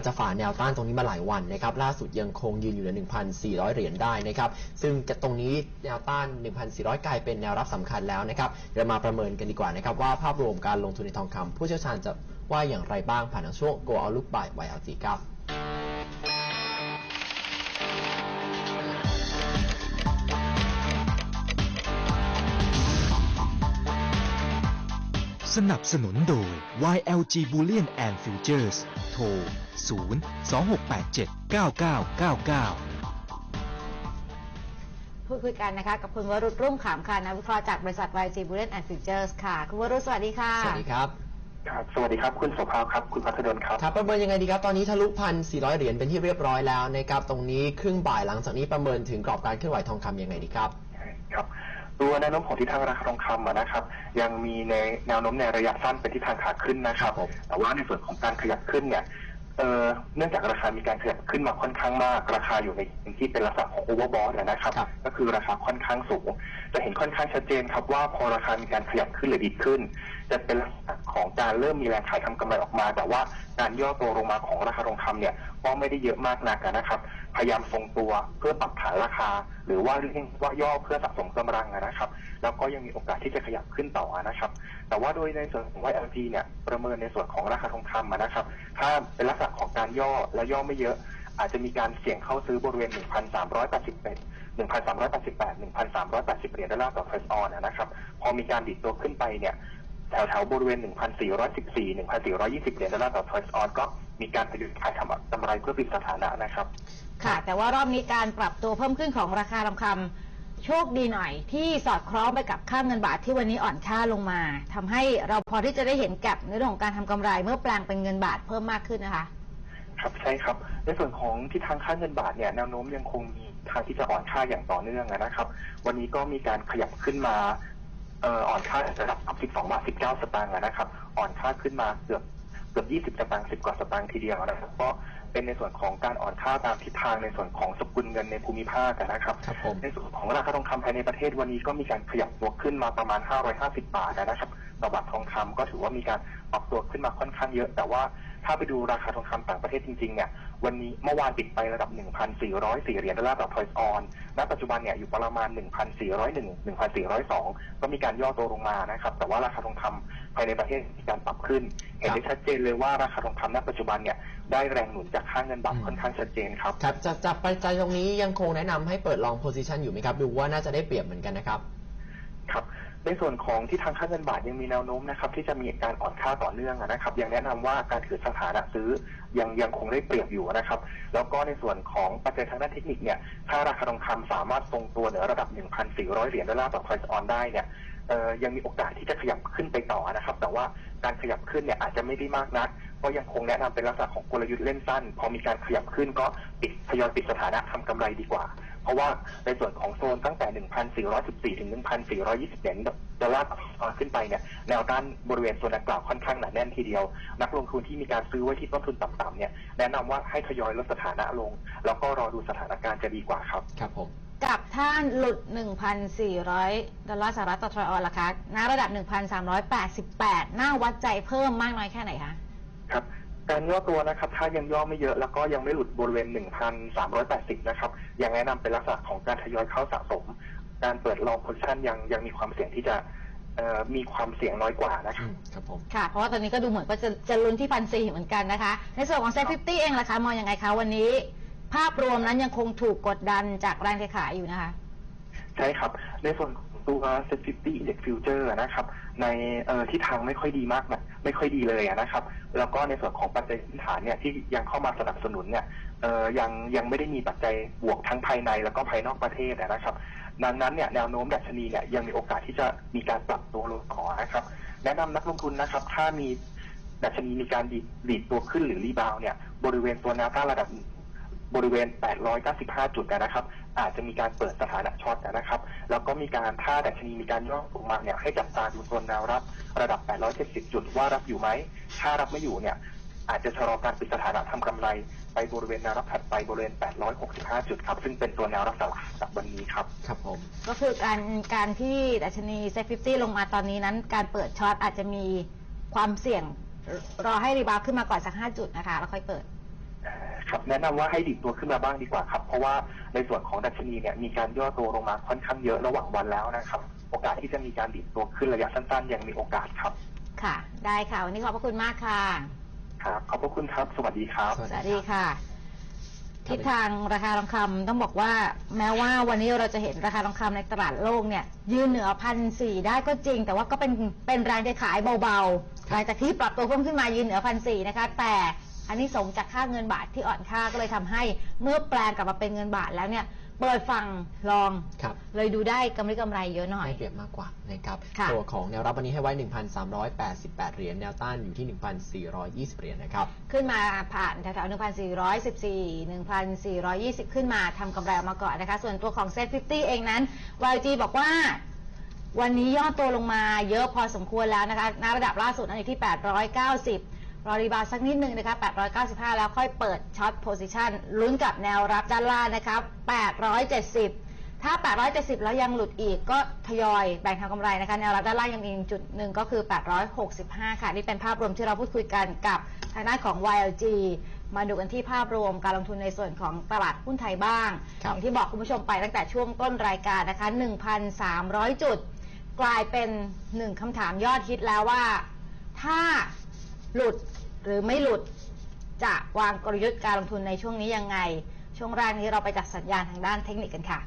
นะครับจะฝ่าแนวต้านตรงนี้มาหลายวันนะครับล่าสุดยังคงยืนอยู่ใน1,400 เหรียญได้นะครับซึ่งตรงนี้แนวต้าน 1,400 กลายเป็นแนวรับสำคัญแล้วนะครับเดี๋ยวมาประเมินกันดีกว่านะครับว่าภาพรวมการลงทุนในทองคำผู้เชี่ยวชาญจะว่าอย่างไรบ้างผ่านทางช่วง Go Out Look by YLG ครับสนับสนุนโดย YLG Bullion and Futures โทร 0 2 6 8 7 9 9 9 9พูดคุยกันนะคะกับคุณวรุษรุ่งขามค่ะนักวิเคราะห์จากบริษัท YG Bullion and Futures ค่ะ คุณวรุษสวัสดีค่ะ สวัสดีครับครับสวัสดีครับคุณโสภาครับ คุณพัฒดลครับครับประเมินยังไงดีครับ ตอนนี้ทะลุพันสี่ร้อยเหรียญเป็นที่เรียบร้อยแล้วนะครับ ตรงนี้ครึ่งบ่ายหลังจากนี้ประเมินถึงกรอบการเคลื่อนไหวทองคำยังไงดีครับ ครับ ตัวแนวโน้มของทิศทางราคาทองคำอะนะครับ ยังมีในแนวโน้มในระยะสั้นเป็นทิศทางขาขึ้นนะครับครับผมแต่ว่าในส่วนของการขยับขึ้นเนี่ยเอ่อเนื่องจากราคามีการขยับขึ้นมาค่อนข้างมาก ราคาอยู่ในพื้นที่เป็นลักษณะของโอเวอร์บอทนะครับครับ ก็คือราคาค่อนข้างสูง จะเห็นค่อนข้างชัดเจนครับว่าพอราคามีการขยับขึ้นหรือดีดขึ้น จะเป็นลักษณะของการเริ่มมีแรงขายทำกำไรออกมา แต่ว่า การย่อตัวลงมาของราคาทองคำเนี่ยก็ไม่ได้เยอะมากนักนะครับ พยายามทรงตัวเพื่อปรับฐานราคา หรือว่าเรียกว่าย่อเพื่อสะสมกำลังนะครับ แล้วก็ยังมีโอกาสที่จะขยับขึ้นต่อนะครับ แต่ว่าโดยในส่วนของ YLG เนี่ยประเมินในส่วนของราคาทองคำนะครับ ถ้าเป็นลักษณะของการย่อและย่อไม่เยอะ อาจจะมีการเสี่ยงเข้าซื้อบริเวณ 1,381 1,388 1,380 เหรียญดอลลาร์ต่อเทรสออนนะครับ พอมีการดิดตัวขึ้นไปเนี่ย แถวแถวๆบริเวณ 1,414 1,420 เหรียญดอลลาร์ต่อทรอยส์ออนก็มีการทยอยขายทำกำไรเพื่อปิดสถานะนะครับ ค่ะ แต่ว่ารอบนี้การปรับตัวเพิ่มขึ้นของราคาทองคำโชคดีหน่อยที่สอดคล้องไปกับค่าเงินบาทที่วันนี้อ่อนค่าลงมาทำให้เราพอที่จะได้เห็นแก็บในเรื่องของการทำกำไรเมื่อแปลงเป็นเงินบาทเพิ่มมากขึ้นนะคะครับใช่ครับในส่วนของที่ทางค่าเงินบาทเนี่ยแนวโน้มยังคงมีทางที่จะอ่อนค่าอย่างต่อเนื่องนะครับ วันนี้ก็มีการขยับขึ้นมา เอ่ออ่อนค่าระดับ12บาท 19 สตางค์นะครับ อ่อนค่าขึ้นมาเกือบเกือบ 20 สตางค์ 10 กว่าสตางค์ทีเดียวนะครับก็เป็นในส่วนของการอ่อนค่าตามทิศทางในส่วนของสกุลเงินในภูมิภาคนะครับครับผมในส่วนของราคาทองคำภายในประเทศวันนี้ก็มีการขยับตัวขึ้นมาประมาณ 550 บาทนะครับ ต่อบาททองคำก็ถือว่ามีการปรับตัวขึ้นมาค่อนข้างเยอะ แต่ว่า ถ้าไปดูราคาทองคำต่างประเทศจริงๆเนี่ยวันนี้เมื่อวานปิดไประดับ 1,404 เหรียญดอลลาร์ต่อทอยส์ออน ณ ปัจจุบันเนี่ยอยู่ประมาณ 1,401 1,402 ก็มีการย่อตัวลงมานะครับ แต่ว่าราคาทองคำภายในประเทศมีการปรับขึ้น เห็นได้ชัดเจนเลยว่าราคาทองคำณ ปัจจุบันเนี่ยได้แรงหนุนจากค่าเงินบาทอืมค่อนข้างชัดเจนครับ ครับจากจากปัจจัยตรงนี้ยังคงแนะนำให้เปิดลองโพซิชันอยู่ไหมครับ ดูว่าน่าจะได้เปรียบเหมือนกันนะครับ ครับ ในส่วนของที่ทางค่าเงินบาทยังมีแนวโน้มนะครับที่จะมีการอ่อนค่าต่อเนื่องนะครับ ยังแนะนำว่าการถือสถานะซื้อยังยังคงได้เปรียบอยู่นะครับ แล้วก็ในส่วนของปัจจัยทางด้านเทคนิคเนี่ยถ้าราคาทองคำสามารถทรงตัวเหนือระดับ 1,400 เหรียญดอลลาร์ต่อทอยส์ออนได้เนี่ยยังมีโอกาสที่จะขยับขึ้นไปต่อนะครับ แต่ว่าการขยับขึ้นเนี่ยอาจจะไม่ได้มากนักก็ยังคงแนะนำเป็นลักษณะของกลยุทธ์เล่นสั้น พอมีการขยับขึ้นก็ปิดทยอยปิดสถานะทำกำไรดีกว่า เพราะว่าในส่วนของโซนตั้งแต่ 1,414 ถึง 1,420เหรียญดอลลาร์ต่อออนซ์ขึ้นไปเนี่ยแนวต้านบริเวณโซนดังกล่าวค่อนข้างหนาแน่นทีเดียว นักลงทุนที่มีการซื้อไว้ที่ต้นทุนต่ำๆเนี่ยแนะนำว่าให้ทยอยลดสถานะลง แล้วก็รอดูสถานการณ์จะดีกว่าครับครับผมกับท่านหลุด 1,400 ดอลลาร์สหรัฐต่อทรอยออนล่ะคะณระดับ 1,388 น่าวัดใจเพิ่มมากน้อยแค่ไหนคะ ครับ การย่อตัวนะครับถ้ายังย่อไม่เยอะแล้วก็ยังไม่หลุดบริเวณ 1,380 นะครับยังแนะนำเป็นลักษณะของการทยอยเข้าสะสม การเปิดลองโพซิชันยังยังมีความเสี่ยงที่จะเอ่อมีความเสี่ยงน้อยกว่านะคอืรับมครับผมค่ะ เพราะว่าตอนนี้ก็ดูเหมือนว่าจะจะลุ้นที่พันสี่เหมือนกันนะคะ ในส่วนของเซ็ตฟิเองล่ะคะ มองยังไงคะวันนี้ ภาพรวมนั้นยังคงถูกกดดันจากแรงเทขายอยู่นะคะ ใช่ครับ ในส่วนของ ตัว Set 50 Index Future นะครับ ในเอ่อทิศทางไม่ค่อยดีมากนะไม่ค่อยดีเลยนะครับ แล้วก็ในส่วนของปัจจัยพื้นฐานเนี่ยที่ยังเข้ามาสนับสนุนเนี่ยเอ่อยังยังไม่ได้มีปัจจัยบวกทั้งภายในแล้วก็ภายนอกประเทศนะครับ ดังนั้นเนี่ยแนวโน้มดัชนีเนี่ยยังมีโอกาสที่จะมีการปรับตัวลงต่อนะครับ แนะนำนักลงทุนนะครับ ถ้ามีดัชนีมีการดีดตัวขึ้นหรือรีบาวเนี่ยบริเวณตัวแนวต้านระดับ บริเวณ 895 จุดนะครับ อาจจะมีการเปิดสถานะช็อตนะครับ แล้วก็มีการถ้าดัชนีมีการย่อลงมาเนี่ยให้จับตาดูโซนแนวรับ ระดับ 870 จุดว่ารับอยู่ไหม ถ้ารับไม่อยู่เนี่ยอาจจะชะลอการปิดสถานะทำกำไร ไปบริเวณแนวรับถัดไปบริเวณ 865 จุดครับ ซึ่งเป็นตัวแนวรับสำหรับวันนี้ครับ ครับผม ก็คือการการที่ดัชนีเซ็ตฟิฟตี้ลงมาตอนนี้นั้น การเปิดช็อตอาจจะมีความเสี่ยงรอให้รีบาวด์ขึ้นมาก่อนสักห้าจุดนะคะ แล้วค่อยเปิด ครับแนะนำว่าให้ดิดตัวขึ้นมาบ้างดีกว่าครับ เพราะว่าในส่วนของดัชนีเนี่ยมีการย่อตัวลงมาค่อนข้างเยอะระหว่างวันแล้วนะครับ โอกาสที่จะมีการดิดตัวขึ้นระยะสั้นๆ ยังมีโอกาสครับ ค่ะ ได้ค่ะ วันนี้ขอบพระคุณมากค่ะครับขอบพระคุณครับ สวัสดีครับ สวัสสดีวัสดีค่ะ ทิศทางราคาทองคำต้องบอกว่า แม้ว่าวันนี้เราจะเห็นราคาทองคำในตลาดโลกเนี่ย ยืนเหนือพันสี่ได้ก็จริง แต่ว่าก็เป็นเป็นแรงขายเบาๆหลังจากที่ปรับตัวเพิ่มขึ้นมายืนเหนือพันสี่นะคะแต่ อันนี้สงส์จากค่าเงินบาทที่อ่อนค่าก็เลยทำให้เมื่อแปลงกลับมาเป็นเงินบาทแล้วเนี่ยเปิดฟังลอง ครับ เลยดูได้กำไรกำไรเยอะหน่อย ได้เปรียบมากกว่านะครับ ค่ะตัวของแนวรับวันนี้ให้ไว้ 1,388 เหรียญ แนวต้านอยู่ที่ 1,420 เหรียญนะครับ ขึ้นมาผ่านแถวๆ1,414 1,420 ขึ้นมาทำกำไรออกมาก่อนนะคะ ส่วนตัวของ Set 50 เองนั้น YG บอกว่า วันนี้ย่อตัวลงมาเยอะพอสมควรแล้วนะคะณระดับล่าสุดนั้นอยู่ที่ 890 รอรีบาวด์สักนิดนึงนะคะ 895 แล้วค่อยเปิดช็อตโพซิชันลุ้นกับแนวรับด้านล่างนะคะ870 ถ้า 870 แล้วยังหลุดอีกก็ทยอยแบ่งทางกำไรนะคะ แนวรับด้านล่างยังมีอีกจุดหนึ่งก็คือ 865 ค่ะ นี่เป็นภาพรวมที่เราพูดคุยกันกับทางด้านของ YLG มาดูกันที่ภาพรวมการลงทุนในส่วนของตลาดหุ้นไทยบ้างครับอย่างที่บอกคุณผู้ชมไปตั้งแต่ช่วงต้นรายการนะคะ 1,300 จุด กลายเป็นหนึ่งคำถามยอดฮิตแล้วว่า ถ้า หลุดหรือไม่หลุดจะวางกลยุทธ์การลงทุนในช่วงนี้ยังไง ช่วงแรกนี้เราไปจัดสัญญาณทางด้านเทคนิคกันค่ะ